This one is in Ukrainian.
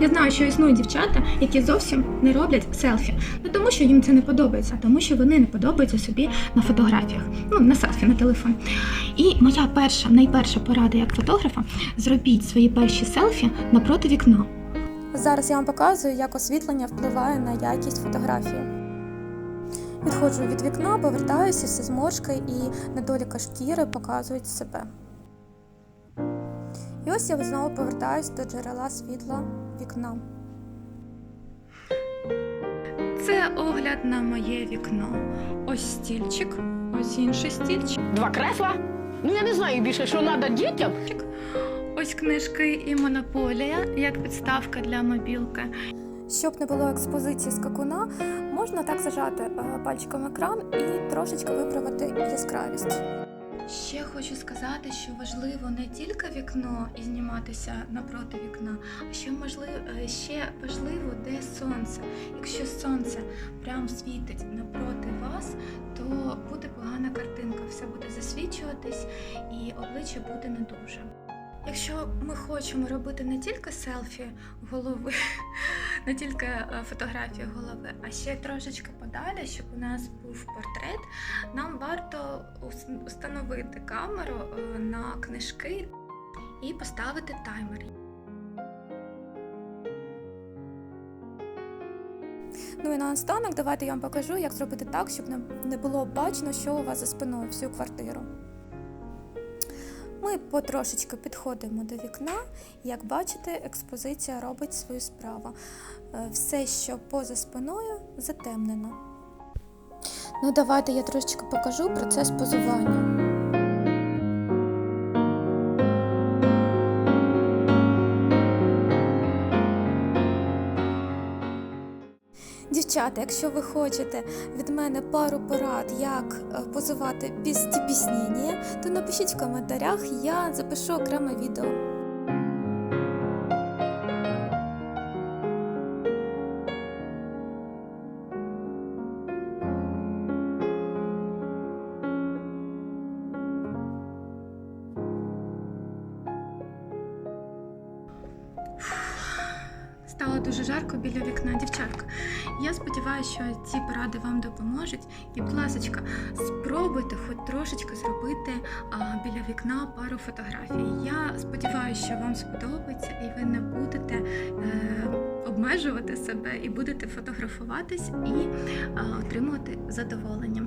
Я знаю, що існують дівчата, які зовсім не роблять селфі. Не тому, що їм це не подобається, а тому, що вони не подобаються собі на фотографіях, ну на селфі на телефон. І моя перша, найперша порада як фотографа зробіть свої перші селфі напроти вікна. Зараз я вам показую, як освітлення впливає на якість фотографії. Відходжу від вікна, повертаюся, всі зморшки і недоліка шкіри показують себе. І ось я знову повертаюсь до джерела світла вікна. Це огляд на моє вікно. Ось стільчик, ось інший стільчик. Два кресла? Ну я не знаю більше, що треба дітям. Ось книжки і монополія як підставка для мобілки. Щоб не було експозиції скакуна, можна так зажати е, пальчиком екран і трошечки виправити яскравість. Ще хочу сказати, що важливо не тільки вікно і зніматися напроти вікна, а ще можливо ще важливо, де сонце. Якщо сонце прям світить напроти вас, то буде погана картинка, все буде засвічуватись і обличчя буде не дуже. Якщо ми хочемо робити не тільки селфі голови, не тільки е, фотографії голови, а ще трошечки подалі, щоб у нас був портрет, нам варто ус- установити камеру е, на книжки і поставити таймер. Ну і наостанок давайте я вам покажу, як зробити так, щоб не було бачно, що у вас за спиною всю квартиру. Ми потрошечки підходимо до вікна. Як бачите, експозиція робить свою справу. Е, Все, що поза спиною, затемнено. Ну, давайте я трошечки покажу процес позування. Дівчата, якщо ви хочете від мене пару порад, як позивати позувати без стіпіснення, то напишіть в коментарях, я запишу окреме відео. Стало дуже жарко біля вікна, дівчатка. Я сподіваюся, що ці поради вам допоможуть. І, будь ласка, спробуйте хоч трошечки зробити а, біля вікна пару фотографій. Я сподіваюся, що вам сподобається і ви не будете е, обмежувати себе і будете фотографуватись і а, отримувати задоволення.